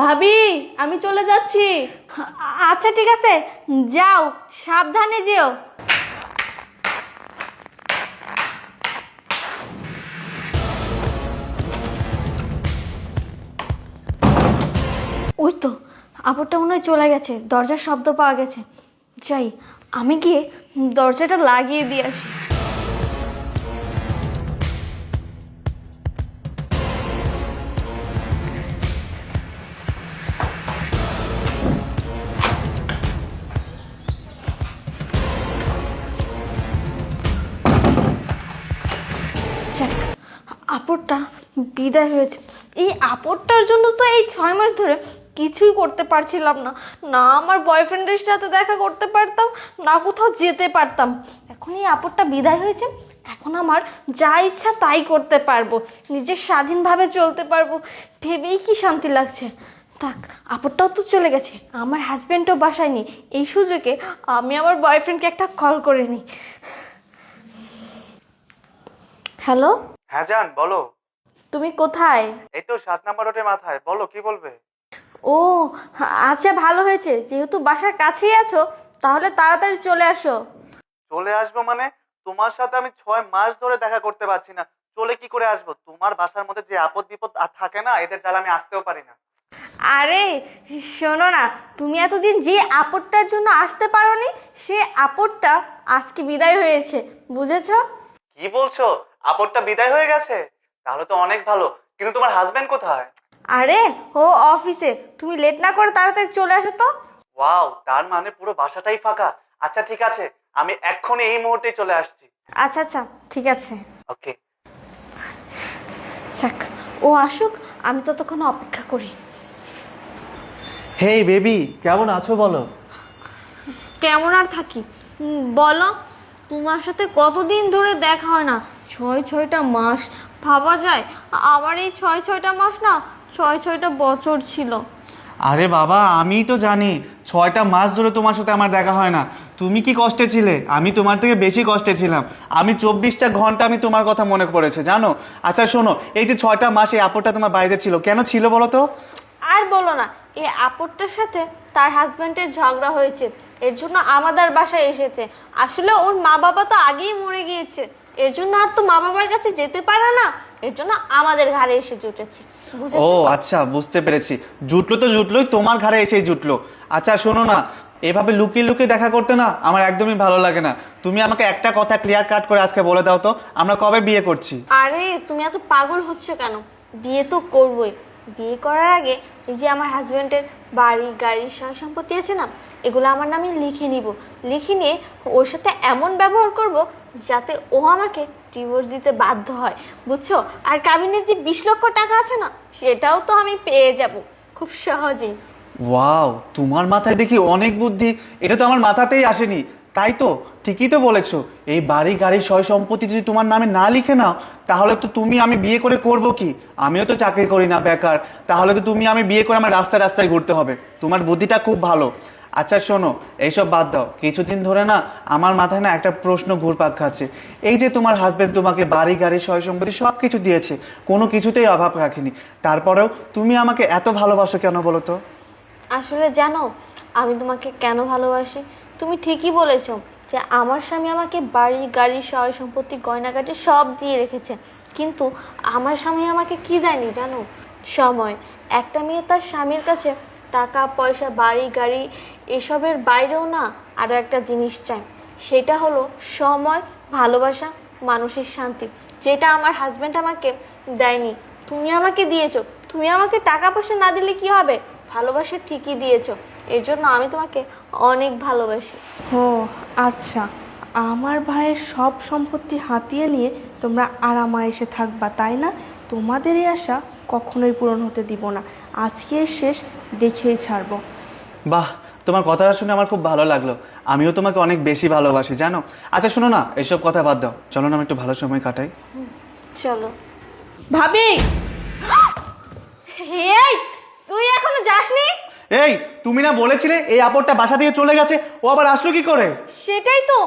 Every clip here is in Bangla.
ভাবি, আমি চলে যাচ্ছি। আচ্ছা ঠিক আছে। যাও, সাবধানে যেও। ওই তো আপরটা মনে হয় চলে গেছে। দরজার শব্দ পাওয়া গেছে। যাই, আমি গিয়ে দরজাটা লাগিয়ে দিয়ে আসি। যাক আপরটা বিদায় হয়েছে। এই আপরটার জন্য তো এই ছয় মাস ধরে কিছুই করতে পারছিলাম না। না আমার বয়ফ্রেন্ডের সাথে দেখা করতে পারতাম, না কোথাও যেতে পারতাম। এখন এই আপরটা বিদায় হয়েছে, এখন আমার যা ইচ্ছা তাই করতে পারব, নিজের স্বাধীনভাবে চলতে পারব। ভেবেই কি শান্তি লাগছে? থাক আপরটাও তো চলে গেছে, আমার হাজব্যান্ডও বাসায় নেই। এই সুযোগে আমি আমার বয়ফ্রেন্ডকে একটা কল করে নিই। হ্যালো? হ্যাঁ জান বলো। তুমি কোথায়? এই তো সাত নাম্বার রোডের মাথায় বলো কি বলবে? ও আচ্ছা ভালো হয়েছে যেহেতু বাসার কাছেই আছো তাহলে তাড়াতাড়ি চলে আসো। চলে আসব মানে? তোমার সাথে আমি ছয় মাস ধরে দেখা করতে পারছি না। চলে কি করে আসব? তোমার বাসার মধ্যে যে আপদ বিপদ আর থাকে না এদের জ্বালা আমি আসতেও পারি না। আরে শোনো না তুমি এতদিন যে আপদটার জন্য আসতে পারোনি সে আপদটা আজকে বিদায় হয়েছে বুঝেছ? কি বলছো? আপদটা বিদায় হয়ে গেছে? তাহলে তো অনেক ভালো। কিন্তু তোমার হাজবেন্ড কোথায়? আরে ও অফিসে তুমি লেট না করে তাড়াতাড়ি চলে আসো তো। ওয়াও তার মানে পুরো বাসাটাই ফাঁকা। আচ্ছা ঠিক আছে। আমি এক্ষুনি এই মুহূর্তেই চলে আসছি। আচ্ছা আচ্ছা ঠিক আছে। ওকে যাক ও আসুক আমি ততক্ষণ অপেক্ষা করি। হেই বেবি কেমন আছো বলো? কেমন আর থাকি? বলো তোমার সাথে কতদিন ধরে দেখা হয় না? ছয় ছয়টা মাস। ভাবা যায় আমার এই ছয় ছয়টা মাস না ছয় ছয়টা বছর ছিল। আরে বাবা আমি তো জানি ছয়টা মাস ধরে তোমার সাথে আমার দেখা হয় না। তুমি কি কষ্টে ছিলে? আমি তোমার থেকে বেশি কষ্টে ছিলাম। আমি চব্বিশটা ঘণ্টা আমি তোমার কথা মনে পড়েছে জানো? আচ্ছা শোনো এই যে ছয়টা মাস এই আপরটা তোমার বাড়িতে ছিল কেন ছিল বলো তো? আর বলো না এই আপরটার সাথে তার হাজব্যান্ডের ঝগড়া হয়েছে। এর জন্য আমাদের বাসায় এসেছে। আসলে ওর মা বাবা তো আগেই মরে গিয়েছে। এর জন্য আর তো মা বাবার কাছে যেতে পারে না এর জন্য আমাদের ঘাড়ে এসে জুটেছে। ও আচ্ছা বুঝতে পেরেছি। জুটলো তো জুটলোই তোমার ঘরে এসেই জুটলো। আচ্ছা শোনো না এভাবে লুকিয়ে লুকিয়ে দেখা করতে না আমার একদমই ভালো লাগে না। তুমি আমাকে একটা কথা ক্লিয়ার কাট করে আজকে বলে দাও তো আমরা কবে বিয়ে করছি? আরে তুমি এত পাগল হচ্ছে কেন? বিয়ে তো করবই। বিয়ে করার আগে এই যে আমার হাজব্যান্ডের বাড়ি গাড়ি সয় সম্পত্তি আছে না এগুলো আমার নামে লিখে নিব। লিখে নিয়ে ওর সাথে এমন ব্যবহার করব যাতে ও আমাকে ডিভোর্স দিতে বাধ্য হয়, বুঝছ? আর কাবিনের যে বিশ লক্ষ টাকা আছে না, সেটাও তো আমি পেয়ে যাব, খুব সহজেই। ওয়াও, তোমার মাথায় দেখি অনেক বুদ্ধি। এটা তো আমার মাথাতেই আসেনি। তাই তো, ঠিকই তো বলেছ। এই বাড়ি, গাড়ি, সয় সম্পত্তি যদি তোমার নামে না লিখে নাও, তাহলে তো তুমি আমি বিয়ে করে করব কি? আমিও তো চাকরি করি না, বেকার। তাহলে তো তুমি আমি বিয়ে করে আমার রাস্তায় রাস্তায় ঘুরতে হবে। তোমার বুদ্ধিটা খুব ভালো। আচ্ছা শোনো, এইসব বাদ দাও। কিছুদিন ধরে না আমার মাথায় না একটা প্রশ্ন ঘুরপাক খাচ্ছে। এই যে তোমার হাজবেন্ড তোমাকে বাড়ি, গাড়ি সয় সম্পত্তি সব কিছু দিয়েছে, কোনো কিছুতেই অভাব রাখেনি। তারপরেও তুমি আমাকে এত ভালোবাসো কেন বলো তো? আসলে জানো, আমি তোমাকে কেন ভালোবাসি? তুমি ঠিকই বলেছ যে আমার স্বামী আমাকে বাড়ি, গাড়ি সয় সম্পত্তি গয়নাগাটি সব দিয়ে রেখেছে। কিন্তু আমার স্বামী আমাকে কি দেয়নি জানো? সময়, একটা মেয়ে তার স্বামীর কাছে টাকা, পয়সা, বাড়ি, গাড়ি এসবের বাইরেও না আরও একটা জিনিস চাই। সেটা হলো সময়, ভালোবাসা মানসিক শান্তি। যেটা আমার হাজব্যান্ড আমাকে দেয়নি। তুমি আমাকে দিয়েছ। তুমি আমাকে টাকা পয়সা না দিলে কি হবে? ভালোবাসা ঠিকই দিয়েছ। এর জন্য আমি তোমাকে অনেক ভালোবাসি। ও আচ্ছা। আমার ভাইয়ের সব সম্পত্তি হাতিয়ে নিয়ে তোমরা আরামায়েসে থাকবা তাই না? তোমাদের এই আশা কখনোই পূরণ হতে দিব না। আজকে শেষ দেখেই ছাড়বো। বাহ তোমার কথাটা শুনে আমার খুব ভালো লাগল। আমিও তোমাকে অনেক বেশি ভালোবাসি জানো? আচ্ছা শোনো না এইসব কথা বাদ দাও। চলো না আমি একটু ভালো সময় কাটাই। চলো। ভাবি! এই! এই তুমি না বলেছিলে এই আপদটা বাসা থেকে চলে গেছে ও আবার আসলো কি করে? সেটাই তো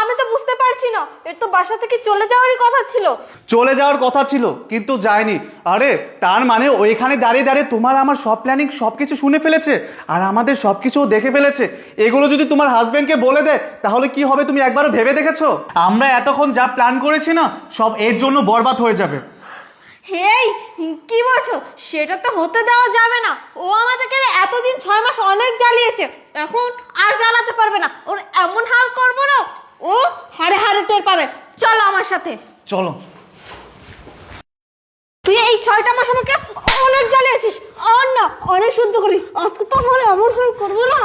আমি তো বুঝতে পারছি না এর তো বাসা থেকে চলে যাওয়ারই কথা ছিল। চলে যাওয়ার কথা ছিল কিন্তু যায়নি। আরে তার মানে ওইখানে দাঁড়িয়ে দাঁড়িয়ে তোমার আমার সব প্ল্যানিং সব কিছু শুনে ফেলেছে আর আমাদের সব কিছু দেখে ফেলেছে। এগুলো যদি তোমার হাজবেন্ডকে বলে দেয় তাহলে কি হবে তুমি একবারও ভেবে দেখেছ? আমরা এতক্ষণ যা প্ল্যান করেছি না সব এর জন্য বরবাদ হয়ে যাবে। হেই কি বলছো? সেটা তো হতে দেওয়া যাবে না। ও আমাদেরকে এতদিন ছয় মাস অনেক জ্বালিয়েছে। এখন আর জ্বালাতে পারবে না। ওর এমন হাল করব না ও হাড়ে হাড়ে টের পাবে। চলো আমার সাথে। চলো। তুই এই ছয়টা মাস আমাকে অনেক জ্বালিয়েছিস। আর না অনেক সহ্য করি আজকে তো আমার এমন হাল করব না।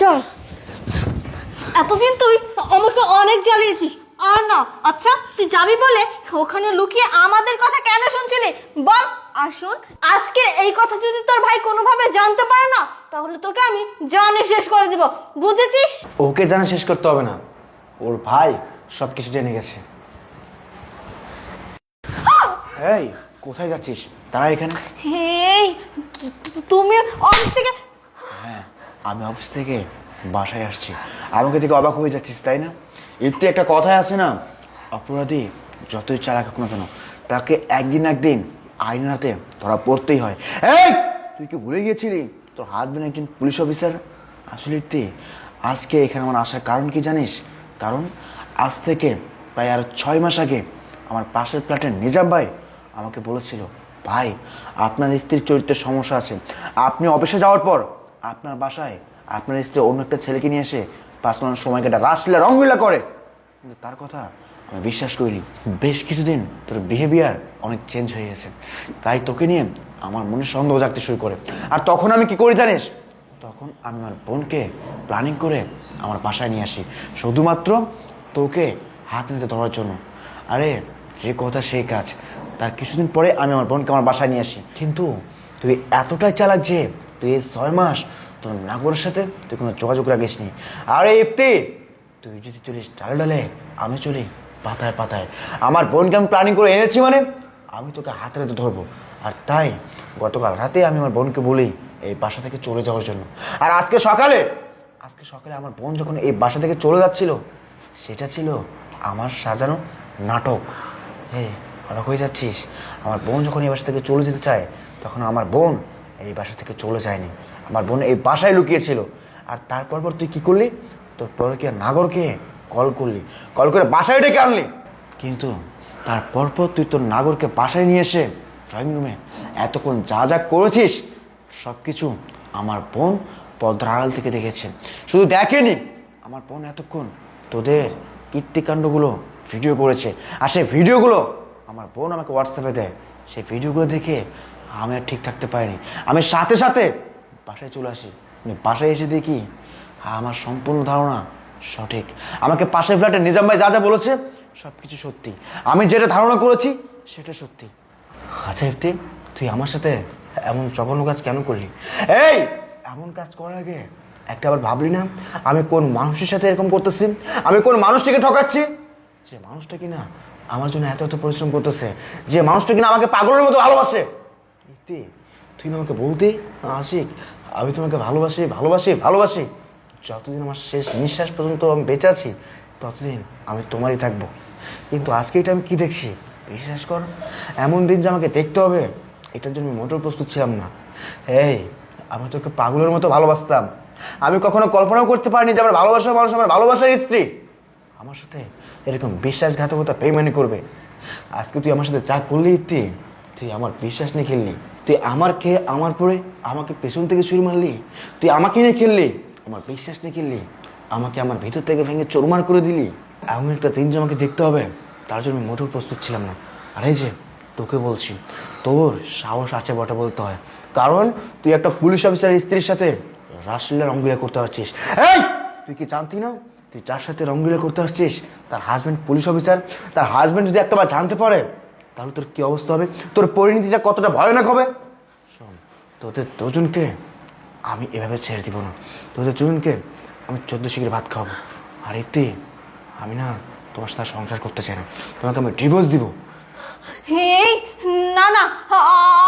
চল। এতদিন তুই আমাকে অনেক জ্বালিয়েছিস। আর না। আচ্ছা তুই যাবি বলে ওখানে লুকিয়ে আমাদের কথা কেন শুনছিলি? বল। আর শোন আজকে এই কথা যদি তোর ভাই কোনোভাবে জানতে পারে না তাহলে তোকে আমি জানে শেষ করে দিব। বুঝেছিস? ওকে জানা শেষ করতে হবে না। ওর ভাই সব কিছু জেনে গেছে। এই কোথায় যাচ্ছিস? তারা এখানে। এই তুমি অফিস থেকে হ্যাঁ আমি অফিস থেকে বাসায় আসছি। আমাকে থেকে অবাক হয়ে যাচ্ছিস তাই না? একটি একটা কথাই আছে না। অপরাধী যতই চালাক হোক না কেন, তাকে একদিন একদিন আইনের হাতে ধরা পড়তেই হয়। এই, তুই কি ভুলে গিয়েছিলি? তোর হাজবেন্ড একজন পুলিশ অফিসার আসলে একটি আজকে এখানে আমার আসার কারণ কি জানিস? কারণ আজ থেকে প্রায় আর ছয় মাস আগে আমার পাশের ফ্ল্যাটের নিজাম ভাই আমাকে বলেছিল, ভাই, আপনার স্ত্রীর চরিত্রের সমস্যা আছে। আপনি অফিসে যাওয়ার পর আপনার বাসায় আপনার স্ত্রী অন্য একটা ছেলেকে নিয়ে এসে পার্সোনাল সময় কাটা রাসলীলা রঙলীলা করে। কিন্তু তার কথা আমি বিশ্বাস করিনি। বেশ কিছুদিন তোর বিহেভিয়ার অনেক চেঞ্জ হয়ে গেছে। তাই তোকে নিয়ে আমার মনে সন্দেহ জাগতে শুরু করে। আর তখন আমি কি করি জানিস? তখন আমি আমার বোনকে প্ল্যানিং করে আমার বাসায় নিয়ে আসি। শুধুমাত্র তোকে হাত নিতে ধরার জন্য। আরে, যে কথা সেই কাজ। তার কিছুদিন পরে আমি আমার বোনকে আমার বাসায় নিয়ে আসি। কিন্তু তুই এতটাই চালাক যে, তুই ছয় মাস তোর নাগরের সাথে তুই কোনো যোগাযোগ রাখিস নি। আরে ইফতি, তুই যদি চলিস ডালে ডালে আমি চলি পাতায় পাতায়। আমার বোনকে আমি প্ল্যানিং করে এনেছি মানে আমি তোকে হাতে হাতে ধরবো। আর তাই গতকাল রাতে আমি আমার বোনকে বলি এই বাসা থেকে চলে যাওয়ার জন্য। আর আজকে সকালে আজকে সকালে আমার বোন যখন এই বাসা থেকে চলে যাচ্ছিল, সেটা ছিল আমার সাজানো নাটক। হে অবাক হয়ে যাচ্ছিস? আমার বোন যখন এই বাসা থেকে চলে যেতে চায়, তখন আমার বোন এই বাসা থেকে চলে যায়নি। আমার বোন এই বাসায় লুকিয়েছিল। আর তারপর পর তুই কি করলি? তোর পরকে নাগরকে কল করলি। কল করে বাসায় ডেকে আনলি। কিন্তু তারপর পর তুই তোর নাগরকে বাসায় নিয়ে এসে ড্রয়িং রুমে এতক্ষণ যা যা করেছিস সব কিছু আমার বোন পদ্মার আড়াল থেকে দেখেছে। শুধু দেখেনি, আমার বোন এতক্ষণ তোদের কীর্তিকাণ্ডগুলো ভিডিও করেছে। আর সেই ভিডিওগুলো আমার বোন আমাকে হোয়াটসঅ্যাপে দেয়। সেই ভিডিওগুলো দেখে আমি আর ঠিক থাকতে পারিনি। আমি সাথে সাথে বাসায় চলে আসি। বাসায় এসে দেখি, আমার সম্পূর্ণ ধারণা সঠিক। আমাকে পাশের ফ্ল্যাটে নিজাম ভাই যা যা বলেছে সব কিছু সত্যি। আমি যেটা ধারণা করেছি, সেটা সত্যি। আচ্ছা ইফতি, তুই আমার সাথে এমন জঘন্য কাজ কেন করলি? এই, এমন কাজ করার আগে একটা আবার ভাবলি না? আমি কোন মানুষের সাথে এরকম করতেছি? আমি কোন মানুষটিকে ঠকাচ্ছি? যে মানুষটা কিনা আমার জন্য এত এত পরিশ্রম করতেছে, যে মানুষটা কিনা আমাকে পাগলের মতো ভালোবাসে। ইফতি তুই আমাকে বলতে? আশিক, আমি তোমাকে ভালোবাসি ভালোবাসি ভালোবাসি। যতদিন আমার শেষ নিঃশ্বাস পর্যন্ত আমি বেঁচে আছি, ততদিন আমি তোমারই থাকব। কিন্তু আজকে এটা আমি কি দেখছি? বিশ্বাস কর, এমন দিন যে আমাকে দেখতে হবে, এটার জন্য মোটেও প্রস্তুত ছিলাম না। এই, আমি তোকে পাগলের মতো ভালোবাসতাম। আমি কখনো কল্পনাও করতে পারিনি যে আমার ভালোবাসার মানুষ আমার ভালোবাসার স্ত্রী। আমার সাথে এরকম বিশ্বাসঘাতকতা বেইমানি করবে। আজকে তুই আমার সাথে যা করলি তুই তুই আমার বিশ্বাস নিয়ে খেললি। তুই আমার খেয়ে আমার পরে আমাকে পেছন থেকে ছুরি মারলি। তুই আমাকে নিয়ে খেললি। আমার বিশ্বাস নিয়ে খেললি। আমাকে আমার ভিতর থেকে ভেঙে চোরমার করে দিলি। এমন একটা দিন যে আমাকে দেখতে হবে। তার জন্য আমি মোটেও প্রস্তুত ছিলাম না। আর যে, তোকে বলছি, তোর সাহস আছে বটে বলতে হয়। কারণ তুই একটা পুলিশ অফিসারের স্ত্রীর সাথে রাসলীলা রঙ্গিলা করতে পারছিস এই, তুই কি জানতি না? তুই যার সাথে রঙ্গিলা করতে আসছিস, তার হাজব্যান্ড পুলিশ অফিসার। তার হাজব্যান্ড যদি একটাবার জানতে পারে তাহলে তোর কি অবস্থা হবে? তোর পরিণতিটা কতটা ভয়ানক হবে? শোন। তোদের দুজনকে আমি এভাবে ছেড়ে দিব না। তোদের দুজনকে আমি চোদ্দ শিখের ভাত খাওয়াবো। আর একটি আমি না তোমার সাথে সংসার করতে চাই না। তোমাকে আমি ডিভোর্স দিব। এই না না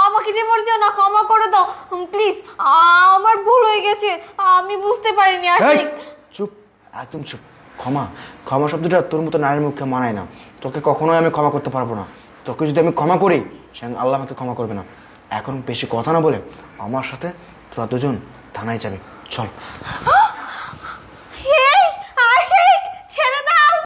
আমাকে ডিভোর্স দিও না ক্ষমা করে দাও। প্লিজ আমার ভুল হয়ে গেছে। আমি বুঝতে পারিনি আশিক চুপ একদম চুপ। ক্ষমা ক্ষমা শব্দটা তোর মতো নারীর মুখে মানায় না। তোকে কখনোই আমি ক্ষমা করতে পারব না। তোকে যদি আমি ক্ষমা করি সেন আল্লাহ আমাকে ক্ষমা করবে না। এখন বেশি কথা না বলে আমার সাথে তোরা দুজন থানায় যাবে। চল।